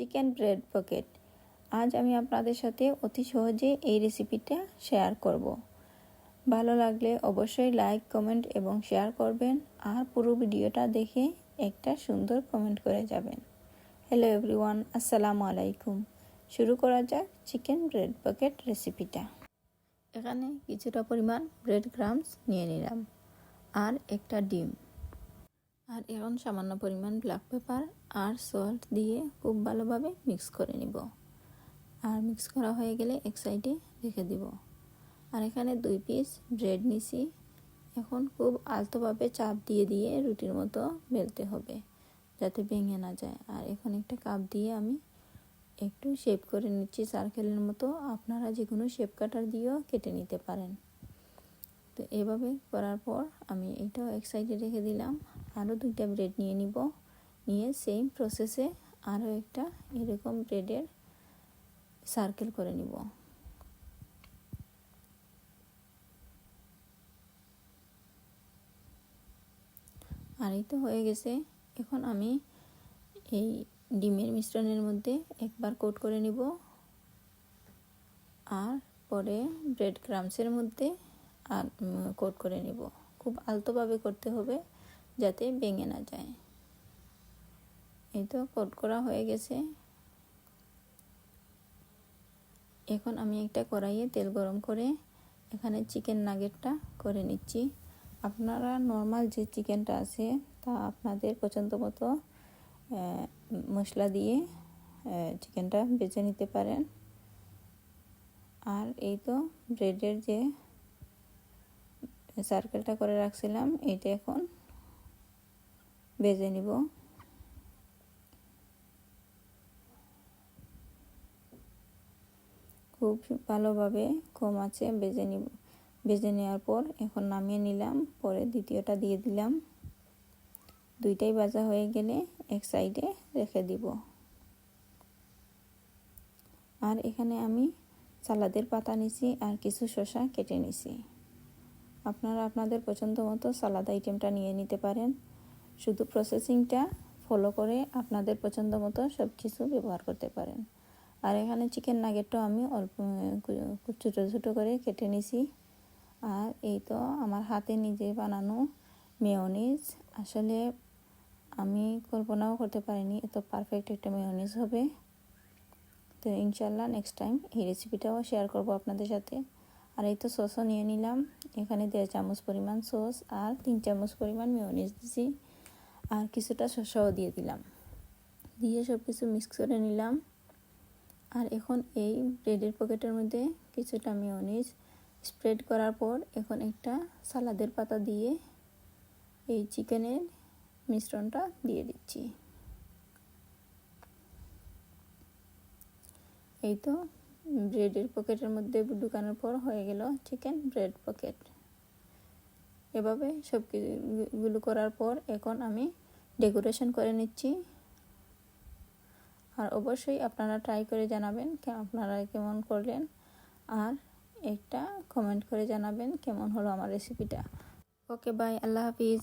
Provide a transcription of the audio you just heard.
Chicken bread pocket. আজ আমি আপনাদের সাথে অতি সহজে এই রেসিপিটা শেয়ার করব। ভালো লাগলে অবশ্যই লাইক, কমেন্ট এবং শেয়ার করবেন আর পুরো ভিডিওটা দেখে একটা সুন্দর কমেন্ট করে যাবেন। হ্যালো এভরিওয়ান, আসসালামু আলাইকুম। শুরু করা যাক চিকেন ব্রেড পকেট রেসিপিটা। এখানে কিছুটা পরিমাণ ব্রেড ক্রামস নিয়ে নিলাম আর একটা ডিম। আর এখন সামান্য পরিমাণ ব্ল্যাক পেপার আর সল্ট দিয়ে খুব ভালোভাবে মিক্স করে নিব। আর মিক্স করা হয়ে গেলে এক সাইডে রেখে দিব। আর এখানে দুই পিস ব্রেড নিছি। এখন খুব আলতোভাবে চাপ দিয়ে দিয়ে রুটির মতো বেলতে হবে, যাতে ভেঙে না যায়। আর এখন একটা কাপ দিয়ে আমি একটু শেপ করে নিচ্ছি সার্কেলের মতো। আপনারা যে কোনো শেপ কাটার দিয়েও কেটে নিতে পারেন। তো এভাবে করার পর আমি এটাও এক সাইডে রেখে দিলাম। আরও দুইটা ব্রেড নিয়ে নিব। নিয়ে সেম প্রসেসে আরও একটা এরকম ব্রেডের সার্কেল করে নিব। আর এই তো হয়ে গেছে। এখন আমি এই ডিমের মিশ্রণের মধ্যে একবার কোট করে নিব। আর পরে ব্রেড ক্রামসের মধ্যে আর কোট করে নিব। খুব আলতোভাবে করতে হবে। যাতে ভেঙে না যায়। এই তো কোট করা হয়ে গেছে। এখন আমি একটা কড়াইয়ে তেল গরম করে এখানে চিকেন নাগেটটা করে নিচ্ছি। আপনারা নর্মাল যে চিকেনটা আছে তা আপনাদের পছন্দ মতো মশলা দিয়ে চিকেনটা বেছে নিতে পারেন। আর এই তো ব্রেডের যে সার্কেলটা করে রাখছিলাম, এইটা এখন বেজে নিব। খুব ভালোভাবে কম আছে, বেজে নিব। বেজে নেওয়ার পর এখন নামিয়ে নিলাম, পরে দ্বিতীয়টা দিয়ে দিলাম। দুইটাই ভাজা হয়ে গেলে এক সাইডে রেখে দিব। আর এখানে আমি সালাদের পাতা নিছি আর কিছু শসা কেটে নিছি। আপনারা আপনাদের পছন্দ মতো সালাদ আইটেমটা নিয়ে নিতে পারেন। শুধু প্রসেসিংটা ফলো করে আপনাদের পছন্দ মতো সব কিছু ব্যবহার করতে পারেন। আর এখানে চিকেন নাগেটটাও আমি অল্প ছোটো ছোটো করে কেটে নিছি। আর এই তো আমার হাতে নিজে বানানো মেয়নিজ আসলে আমি কল্পনাও করতে পারিনি, এত পারফেক্ট একটা মেয়নিজ হবে। তো ইনশাল্লাহ নেক্সট টাইম এই রেসিপিটাও শেয়ার করব আপনাদের সাথে। আর এই তো সসও নিয়ে নিলাম। এখানে দেড় চামচ পরিমাণ সস আর তিন চামচ পরিমাণ মেয়নিজ দিছি। আর কিছুটা শসাও দিয়ে দিলাম। দিয়ে সব কিছু মিক্স করে নিলাম। আর এখন এই ব্রেডের পকেটের মধ্যে কিছুটা মেয়নিজ স্প্রেড করার পর এখন একটা সালাদের পাতা দিয়ে এই চিকেনের মিশ্রণটা দিয়ে দিচ্ছি। এই তো ব্রেডের পকেটের মধ্যে ঢুকানোর পর হয়ে গেল চিকেন ব্রেড পকেট এভাবে সব কিছুগুলো করার পর এখন আমি ডেকোরেশন করে নিচ্ছি। আর অবশ্যই আপনারা ট্রাই করে জানাবেন আপনারা কেমন করলেন। আর একটা কমেন্ট করে জানাবেন কেমন হলো আমার রেসিপিটা ওকে বাই আল্লাহ হাফিজ।